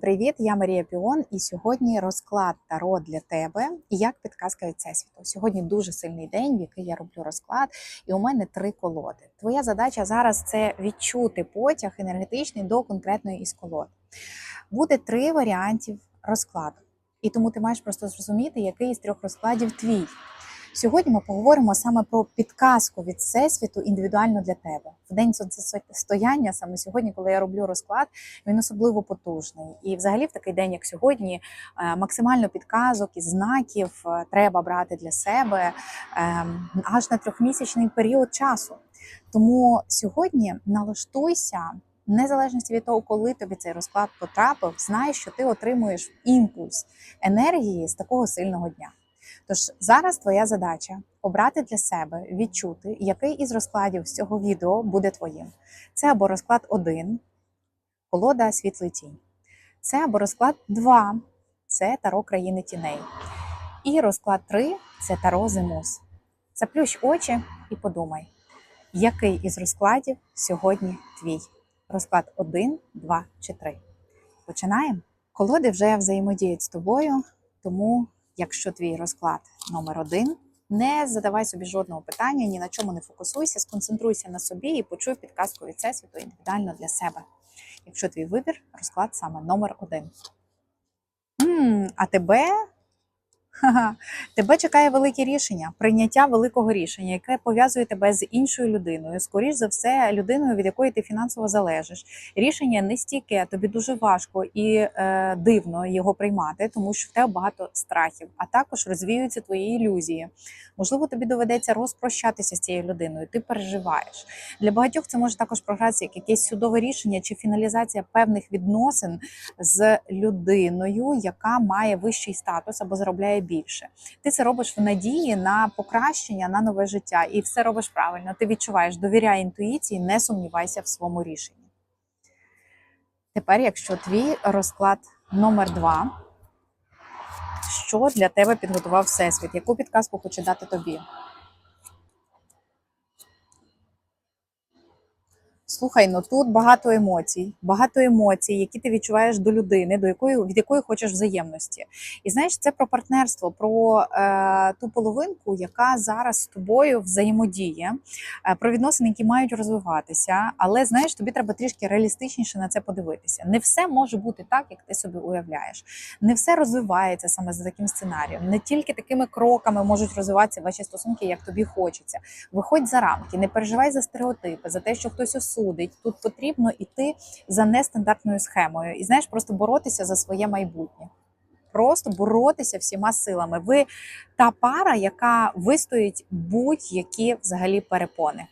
привіт! Я Марія Піон, і сьогодні розклад Таро для тебе і як підказка від Всесвіту. Сьогодні дуже сильний день, в який я роблю розклад, і у мене три колоди. Твоя задача зараз це відчути потяг енергетичний до конкретної із колод. Буде три варіантів розкладу, і тому ти маєш просто зрозуміти, який із трьох розкладів твій. Сьогодні ми поговоримо саме про підказку від Всесвіту індивідуально для тебе. В день сонцестояння, саме сьогодні, коли я роблю розклад, він особливо потужний. І, взагалі, в такий день, як сьогодні, е, максимально підказок і знаків е, треба брати для себе ем, аж на трьохмісячний період часу. Тому сьогодні налаштуйся. Незалежності від того, коли тобі цей розклад потрапив, знай, що ти отримуєш імпульс енергії з такого сильного дня. Тож зараз твоя задача обрати для себе, відчути, який із розкладів з цього відео буде твоїм. Це або розклад 1, колода світлий тінь. Це або розклад 2, це таро країни тіней. І розклад 3 це таро зимус. Заплющ очі і подумай, який із розкладів сьогодні твій. Розклад 1, 2 чи 3. Починаємо. Колоди вже взаємодіють з тобою, тому якщо твій розклад номер один, не задавай собі жодного питання, ні на чому не фокусуйся, сконцентруйся на собі і почуй підказку від всесвіту індивідуально для себе. Якщо твій вибір, розклад саме номер один. М-м, а тебе Тебе чекає велике рішення, прийняття великого рішення, яке пов'язує тебе з іншою людиною. Скоріш за все, людиною, від якої ти фінансово залежиш. Рішення не стійке, тобі дуже важко і е, дивно його приймати, тому що в тебе багато страхів, а також розвіюються твої ілюзії. Можливо, тобі доведеться розпрощатися з цією людиною. Ти переживаєш. Для багатьох це може також програтися як якесь судове рішення чи фіналізація певних відносин з людиною, яка має вищий статус або заробляє більше. Ти це робиш в надії на покращення, на нове життя, і все робиш правильно. Ти відчуваєш, довіряй інтуїції, не сумнівайся в своєму рішенні. Тепер, якщо твій розклад номер два, що для тебе підготував Всесвіт? Яку підказку хоче дати тобі? Слухай, ну тут багато емоцій, багато емоцій, які ти відчуваєш до людини, до якої від якої хочеш взаємності. І знаєш, це про партнерство, про е, ту половинку, яка зараз з тобою взаємодіє, е, про відносини, які мають розвиватися. Але знаєш, тобі треба трішки реалістичніше на це подивитися. Не все може бути так, як ти собі уявляєш. Не все розвивається саме за таким сценарієм. Не тільки такими кроками можуть розвиватися ваші стосунки, як тобі хочеться. Виходь за рамки, не переживай за стереотипи, за те, що хтось осудить судить. Тут потрібно йти за нестандартною схемою і знаєш, просто боротися за своє майбутнє. Просто боротися всіма силами. Ви та пара, яка вистоїть будь-які взагалі перепони.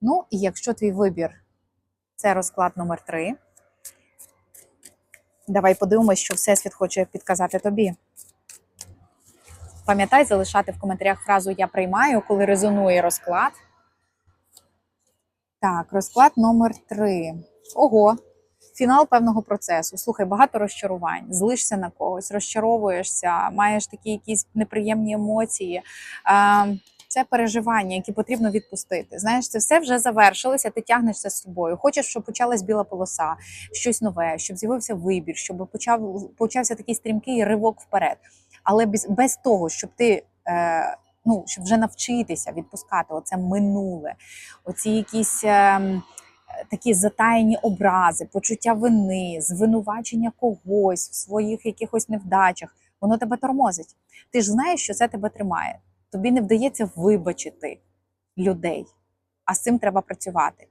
Ну, і якщо твій вибір це розклад номер 3 давай подивимось, що Всесвіт хоче підказати тобі. Пам'ятай залишати в коментарях фразу Я приймаю, коли резонує розклад. Так, розклад номер три. Ого, фінал певного процесу. Слухай, багато розчарувань, злишся на когось, розчаровуєшся, маєш такі якісь неприємні емоції. Це переживання, які потрібно відпустити. Знаєш, це все вже завершилося. Ти тягнешся з собою. Хочеш, щоб почалась біла полоса, щось нове, щоб з'явився вибір, щоб почав почався такий стрімкий ривок вперед. Але без без того, щоб ти. Е, ну, щоб вже навчитися відпускати оце минуле, оці якісь е, такі затаєні образи, почуття вини, звинувачення когось в своїх якихось невдачах, воно тебе тормозить. Ти ж знаєш, що це тебе тримає. Тобі не вдається вибачити людей, а з цим треба працювати.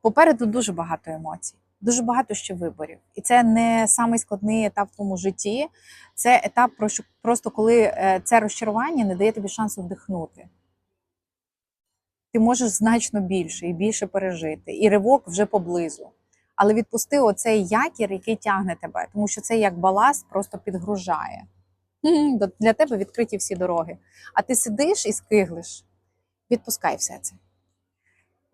Попереду дуже багато емоцій дуже багато ще виборів, і це не самий складний етап в твоєму житті. Це етап, просто коли е, це розчарування не дає тобі шансу вдихнути. Ти можеш значно більше і більше пережити, і ривок вже поблизу. Але відпусти оцей якір, який тягне тебе, тому що це як баласт просто підгружає. Для тебе відкриті всі дороги. А ти сидиш і скиглиш. Відпускай все це.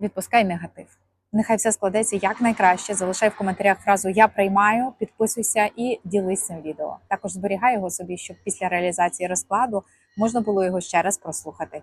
Відпускай негатив. Нехай все складеться як найкраще. Залишай в коментарях фразу Я приймаю, підписуйся і ділись цим відео. Також зберігай його собі, щоб після реалізації розкладу можна було його ще раз прослухати.